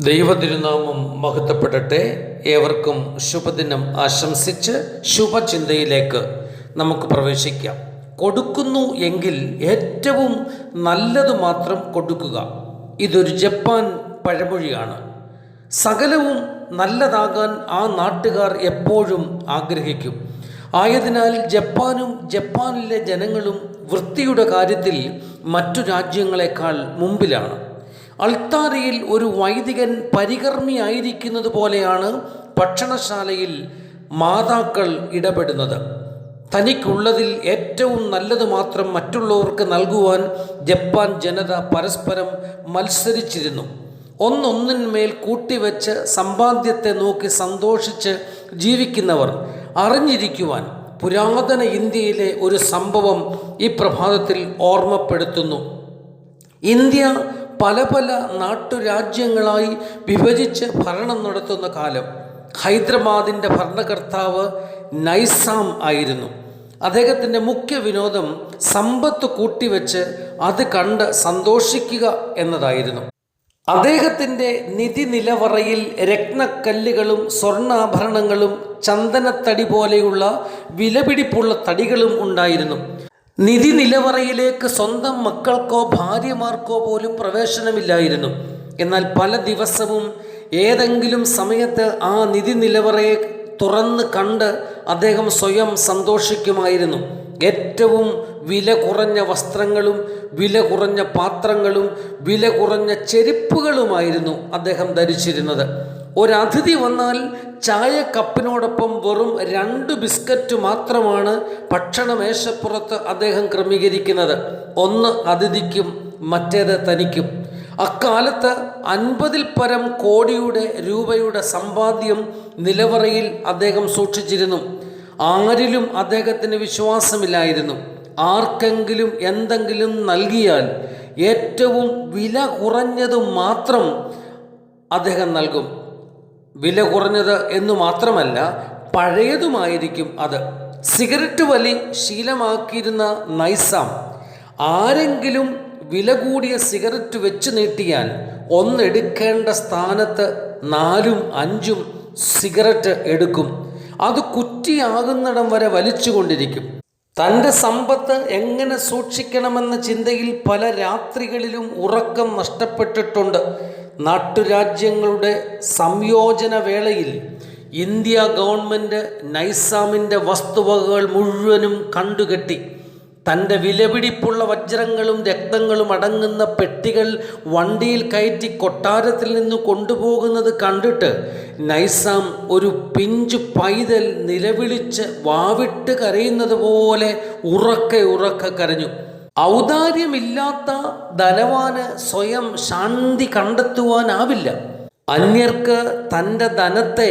ദൈവതിരുനാമം മഹത്വപ്പെടട്ടെ. ഏവർക്കും ശുഭദിനം ആശംസിച്ച് ശുഭചിന്തയിലേക്ക് നമുക്ക് പ്രവേശിക്കാം. കൊടുക്കുന്നു എങ്കിൽ ഏറ്റവും നല്ലത് മാത്രം കൊടുക്കുക. ഇതൊരു ജപ്പാൻ പഴമൊഴിയാണ്. സകലവും നല്ലതാകാൻ ആ നാട്ടുകാർ എപ്പോഴും ആഗ്രഹിക്കും. ആയതിനാൽ ജപ്പാനും ജപ്പാനിലെ ജനങ്ങളും വൃത്തിയുടെ കാര്യത്തിൽ മറ്റു രാജ്യങ്ങളെക്കാൾ മുമ്പിലാണ്. അൾത്താരയിൽ ഒരു വൈദികൻ പരികർമ്മിയായിരിക്കുന്നത് പോലെയാണ് ഭക്ഷണശാലയിൽ മാതാക്കൾ ഇടപെടുന്നത്. തനിക്കുള്ളതിൽ ഏറ്റവും നല്ലത് മാത്രം മറ്റുള്ളവർക്ക് നൽകുവാൻ ജപ്പാൻ ജനത പരസ്പരം മത്സരിച്ചിരുന്നു. ഒന്നൊന്നിന്മേൽ കൂട്ടിവെച്ച് സമ്പാദ്യത്തെ നോക്കി സന്തോഷിച്ച് ജീവിക്കുന്നവർ. അറിഞ്ഞിരിക്കുവാൻ പുരാതന ഇന്ത്യയിലെ ഒരു സംഭവം ഈ പ്രഭാതത്തിൽ ഓർമ്മപ്പെടുത്തുന്നു. ഇന്ത്യ പല പല നാട്ടുരാജ്യങ്ങളായി വിഭജിച്ച് ഭരണം നടത്തുന്ന കാലം. ഹൈദരാബാദിന്റെ ഭരണകർത്താവ് നൈസാം ആയിരുന്നു. അദ്ദേഹത്തിന്റെ മുഖ്യ വിനോദം സമ്പത്ത് കൂട്ടിവെച്ച് അത് കണ്ട് സന്തോഷിക്കുക എന്നതായിരുന്നു. അദ്ദേഹത്തിന്റെ നിധി നിലവറയിൽ രത്നക്കല്ലുകളും സ്വർണാഭരണങ്ങളും ചന്ദനത്തടി പോലെയുള്ള വിലപിടിപ്പുള്ള തടികളും ഉണ്ടായിരുന്നു. നിധി നിലവറയിലേക്ക് സ്വന്തം മക്കൾക്കോ ഭാര്യമാർക്കോ പോലും പ്രവേശനമില്ലായിരുന്നു. എന്നാൽ പല ദിവസവും ഏതെങ്കിലും സമയത്ത് ആ നിധി നിലവറയെ തുറന്ന് കണ്ട് അദ്ദേഹം സ്വയം സന്തോഷിക്കുമായിരുന്നു. ഏറ്റവും വില കുറഞ്ഞ വസ്ത്രങ്ങളും വില കുറഞ്ഞ പാത്രങ്ങളും വില കുറഞ്ഞ ചെരുപ്പുകളുമായിരുന്നു അദ്ദേഹം ധരിച്ചിരുന്നത്. ഒരതിഥി വന്നാൽ ചായ കപ്പിനോടൊപ്പം വെറും രണ്ട് ബിസ്ക്കറ്റ് മാത്രമാണ് ഭക്ഷണ മേശപ്പുറത്ത് അദ്ദേഹം ക്രമീകരിക്കുന്നത്. ഒന്ന് അതിഥിക്കും മറ്റേത് തനിക്കും. അക്കാലത്ത് അൻപതിൽ പരം കോടിയുടെ രൂപയുടെ സമ്പാദ്യം നിലവറയിൽ അദ്ദേഹം സൂക്ഷിച്ചിരുന്നു. ആരിലും അദ്ദേഹത്തിന് വിശ്വാസമില്ലായിരുന്നു. ആർക്കെങ്കിലും എന്തെങ്കിലും നൽകിയാൽ ഏറ്റവും വില കുറഞ്ഞത് മാത്രം അദ്ദേഹം നൽകും. വില കുറഞ്ഞത് എന്ന് മാത്രമല്ല പഴയതുമായിരിക്കും അത്. സിഗരറ്റ് വലി ശീലമാക്കിയിരുന്ന നൈസാം. ആരെങ്കിലും വില കൂടിയ സിഗരറ്റ് വെച്ച് നീട്ടിയാൽ ഒന്നെടുക്കേണ്ട സ്ഥാനത്ത് നാലും അഞ്ചും സിഗരറ്റ് എടുക്കും. അത് കുറ്റിയാകുന്നിടം വരെ വലിച്ചുകൊണ്ടിരിക്കും. തന്റെ സമ്പത്ത് എങ്ങനെ സൂക്ഷിക്കണമെന്ന ചിന്തയിൽ പല രാത്രികളിലും ഉറക്കം നഷ്ടപ്പെട്ടിട്ടുണ്ട്. നാട്ടുരാജ്യങ്ങളുടെ സംയോജന വേളയിൽ ഇന്ത്യ ഗവൺമെന്റ് നൈസാമിന്റെ വസ്തുവകകൾ മുഴുവനും കണ്ടുകെട്ടി. തന്റെ വിലപിടിപ്പുള്ള വജ്രങ്ങളും രക്തങ്ങളും അടങ്ങുന്ന പെട്ടികൾ വണ്ടിയിൽ കയറ്റി കൊട്ടാരത്തിൽ നിന്ന് കൊണ്ടുപോകുന്നത് കണ്ടിട്ട് നൈസാം ഒരു പിഞ്ചു പൈതൽ നിലവിളിച്ച് വാവിട്ട് കരയുന്നത് പോലെ ഉറക്കെ ഉറക്കെ കരഞ്ഞു. ഔദാര്യമില്ലാത്ത ധനവാന് സ്വയം ശാന്തി കണ്ടെത്തുവാനാവില്ല. അന്യർക്ക് തന്റെ ധനത്തെ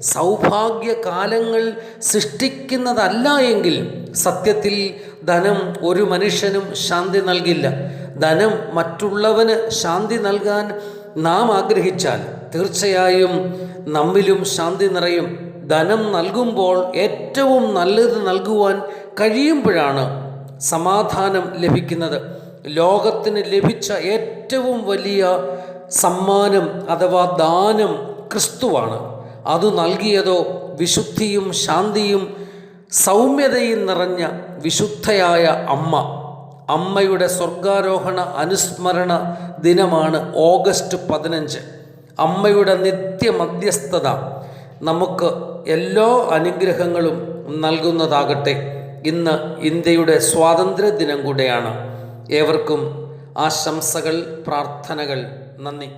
സൗഭാഗ്യകാലങ്ങൾ സൃഷ്ടിക്കുന്നതല്ല എങ്കിൽ സത്യത്തിൽ ധനം ഒരു മനുഷ്യനും ശാന്തി നൽകില്ല. ധനം മറ്റുള്ളവന് ശാന്തി നൽകാൻ നാം ആഗ്രഹിച്ചാൽ തീർച്ചയായും നമ്മിലും ശാന്തി നിറയും. ധനം നൽകുമ്പോൾ ഏറ്റവും നല്ലത് നൽകുവാൻ കഴിയുമ്പോഴാണ് സമാധാനം ലഭിക്കുന്നത്. ലോകത്തിന് ലഭിച്ച ഏറ്റവും വലിയ സമ്മാനം അഥവാ ദാനം ക്രിസ്തുവാണ്. അത് നൽകിയതോ വിശുദ്ധിയും ശാന്തിയും സൗമ്യതയും നിറഞ്ഞ വിശുദ്ധയായ അമ്മ. അമ്മയുടെ സ്വർഗാരോഹണ അനുസ്മരണ ദിനമാണ് ഓഗസ്റ്റ് പതിനഞ്ച്. അമ്മയുടെ നിത്യ മധ്യസ്ഥത നമുക്ക് എല്ലാ അനുഗ്രഹങ്ങളും നൽകുന്നതാകട്ടെ. ഇന്ന് ഇന്ത്യയുടെ സ്വാതന്ത്ര്യ ദിനം കൂടെയാണ്. ഏവർക്കും ആശംസകൾ പ്രാർത്ഥനകൾ. നന്ദി.